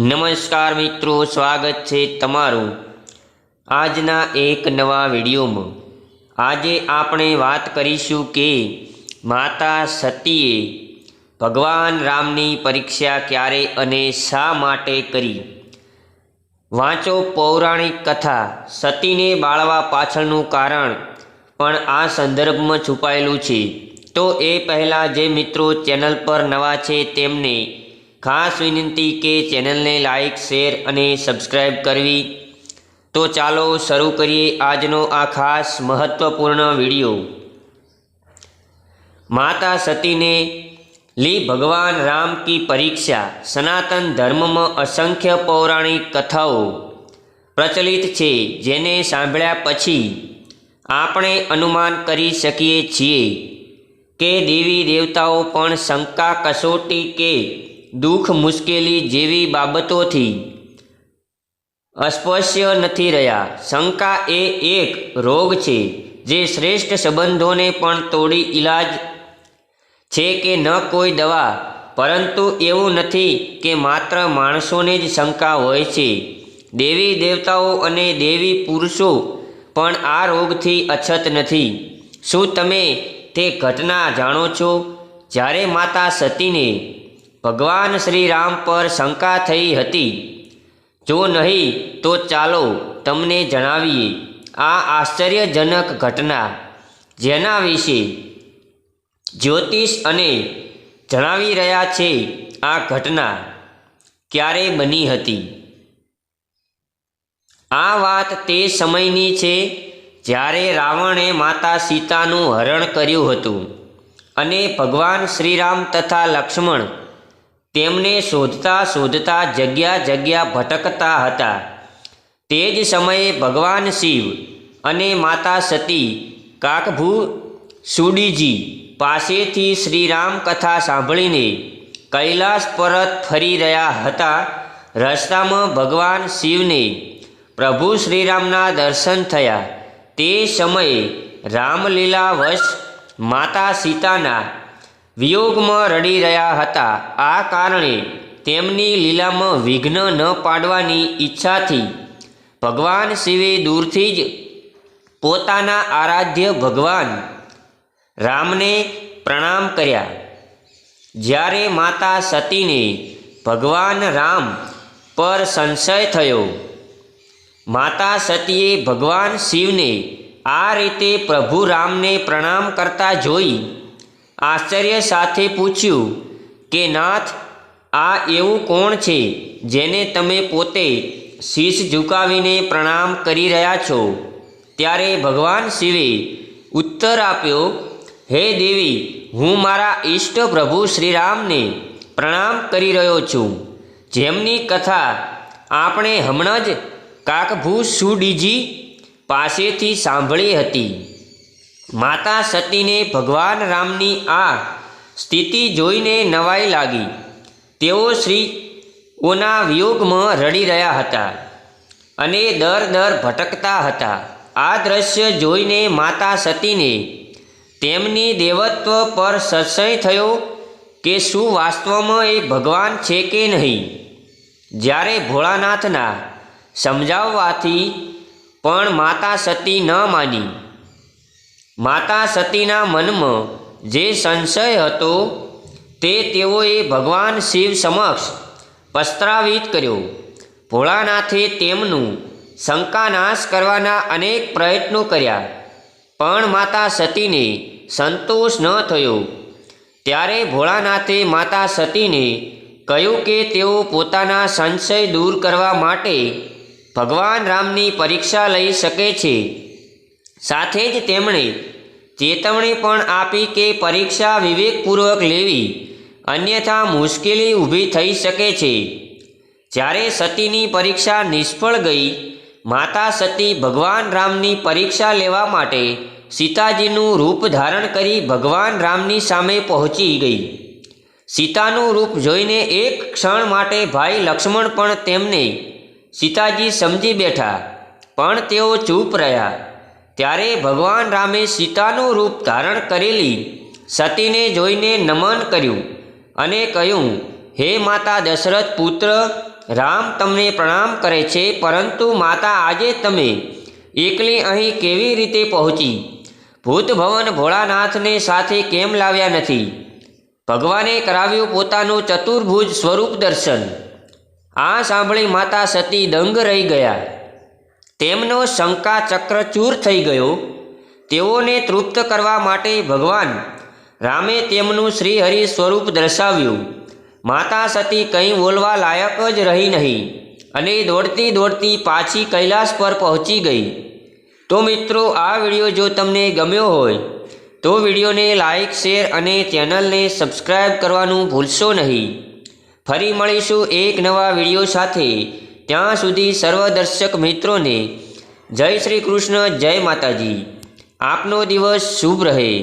નમસ્કાર મિત્રો, સ્વાગત છે તમારું આજના એક નવા વિડીયોમાં. આજે આપણે વાત કરીશું કે માતા સતીએ ભગવાન રામની પરીક્ષા ક્યારે અને શા માટે કરી? વાંચો પૌરાણિક કથા. સતીને બાળવા પાછળનું કારણ પણ આ સંદર્ભમાં છુપાયેલું છે. તો એ પહેલાં જે મિત્રો ચેનલ પર નવા છે તેમને ખાસ વિનંતી કે ચેનલને લાઇક શેર અને સબસ્ક્રાઈબ કરવી. તો ચાલો શરૂ કરીએ આજનો આ ખાસ મહત્વપૂર્ણ વીડિયો. માતા સતીને, લી ભગવાન રામ કી પરીક્ષા, સનાતન ધર્મમાં અસંખ્ય પૌરાણિક કથાઓ પ્રચલિત છે, જેને સાંભળ્યા પછી આપણે અનુમાન કરી શકીએ છીએ કે દેવી દેવતાઓ પણ શંકા કસોટી કે દુઃખ મુશ્કેલી જેવી બાબતોથી અસ્પશ્ય નથી રહ્યા. શંકા એ એક રોગ છે જે શ્રેષ્ઠ સંબંધોને પણ તોડી ઈલાજ છે કે ન કોઈ દવા. પરંતુ એવું નથી કે માત્ર માણસોને જ શંકા હોય છે. દેવી દેવતાઓ અને દેવી પુરુષો પણ આ રોગથી અછત નથી. શું તમે તે ઘટના જાણો છો? જ્યારે માતા સતીને ભગવાન શ્રી રામ પર શંકા થઈ હતી. જો નહીં, તો ચાલો તમને જણાવીએ આ આશ્ચર્યજનક ઘટના જેના વિશે જ્યોતિષ અને જણાવી રહ્યા છે આ ઘટના ક્યારે બની હતી. આ વાત તે સમયની છે જ્યારે રાવણે માતા સીતાનું હરણ કર્યું હતું અને ભગવાન શ્રીરામ તથા લક્ષ્મણ તેમને શોધતા શોધતા જગ્યા જગ્યા ભટકતા હતા. તે જ સમયે ભગવાન શિવ અને માતા સતી કાકભૂ સુડીજી પાસેથી શ્રીરામ કથા સાંભળીને કૈલાસ પરત ફરી રહ્યા હતા. રસ્તામાં ભગવાન શિવને પ્રભુ શ્રીરામના દર્શન થયા. તે સમયે રામલીલા વશ માતા સીતાના વિયોગમાં રડી રહ્યા હતા. આ કારણે તેમની લીલામાં વિઘ્ન ન પાડવાની ઈચ્છાથી ભગવાન શિવે દૂરથી જ પોતાના આરાધ્ય ભગવાન રામને પ્રણામ કર્યા. જ્યારે માતા સતીને ભગવાન રામ પર સંશય થયો, માતા સતીએ ભગવાન શિવને આ રીતે પ્રભુ રામને પ્રણામ કરતા જોઈ આશ્ચર્ય સાથે પૂછ્યું કે, નાથ, આ એવું કોણ છે જેને તમે પોતે શીશ ઝુકાવીને પ્રણામ કરી રહ્યા છો? ત્યારે ભગવાન શિવે ઉત્તર આપ્યો, હે દેવી, હું મારા ઈષ્ટ પ્રભુ શ્રીરામને પ્રણામ કરી રહ્યો છું. જેમની કથા આપણે હમણાં જ કાકભૂ સુડીજી પાસેથી સાંભળી હતી. માતા સતીને ભગવાન રામની આ સ્થિતિ જોઈને નવાઈ લાગી. તેઓ શ્રી ઓના વિયોગમાં રડી રહ્યા હતા અને દર દર ભટકતા હતા. આ દ્રશ્ય જોઈને માતા સતીને તેમની દેવત્વ પર સંશય થયો કે શું વાસ્તવમાં એ ભગવાન છે કે નહીં? જ્યારે ભોળાનાથના સમજાવવાથી પણ માતા સતી ન માની. માતા સતીના મનમાં જે સંશય હતો તે તેઓએ ભગવાન શિવ સમક્ષ પસ્ત્રાવિત કર્યો. ભોળાનાથે તેમનું શંકાનાશ કરવાના અનેક પ્રયત્નો કર્યા, પણ માતા સતીને સંતોષ ન થયો. ત્યારે ભોળાનાથે માતા સતીને કહ્યું કે તેઓ પોતાના સંશય દૂર કરવા માટે ભગવાન રામની પરીક્ષા લઈ શકે છે. સાથે જ તેમણે ચેતવણી પણ આપી કે પરીક્ષા વિવેકપૂર્વક લેવી અન્યથા મુશ્કેલી ઊભી થઈ શકે છે. જ્યારે સતીની પરીક્ષા નિષ્ફળ ગઈ, માતા સતી ભગવાન રામની પરીક્ષા લેવા માટે સીતાજીનું રૂપ ધારણ કરી ભગવાન રામની સામે પહોંચી ગઈ. સીતાનું રૂપ જોઈને એક ક્ષણ માટે ભાઈ લક્ષ્મણ પણ તેમને સીતાજી સમજી બેઠા, પણ તેઓ ચૂપ રહ્યા. ત્યારે ભગવાન રામે સીતાનું રૂપ ધારણ કરેલી સતીને જોઈને નમન કર્યું અને કહ્યું, હે માતા દશરથ પુત્ર, રામ તમને પ્રણામ કરે છે, પરંતુ માતા આજે તમે એકલી અહીં કેવી રીતે પહોંચી? ભૂતભવન ભોળાનાથને સાથે કેમ લાવ્યા નથી? ભગવાને કરાવ્યું પોતાનું ચતુર્ભુજ સ્વરૂપ દર્શન. આ સાંભળી માતા સતી દંગ રહી ગયા. તેમનો શંકા ચક્ર ચૂર થઈ ગયો. તેઓને તૃપ્ત કરવા માટે ભગવાન રામે તેમનું શ્રીહરિ સ્વરૂપ દર્શાવ્યું. માતા સતી કંઈ બોલવા લાયક જ રહી નહીં અને દોડતી દોડતી પાછી કૈલાસ પર પહોંચી ગઈ. તો મિત્રો, આ વીડિયો જો તમને ગમ્યો હોય, તો વિડીયોને લાઈક, શેર અને ચેનલને સબસ્ક્રાઈબ કરવાનું ભૂલશો નહીં. ફરી મળીશું એક નવા વીડિયો સાથે. ત્યાં સુધી સર્વ દર્શક મિત્રોને જય શ્રી કૃષ્ણ જય માતાજી. આપનો દિવસ શુભ રહે.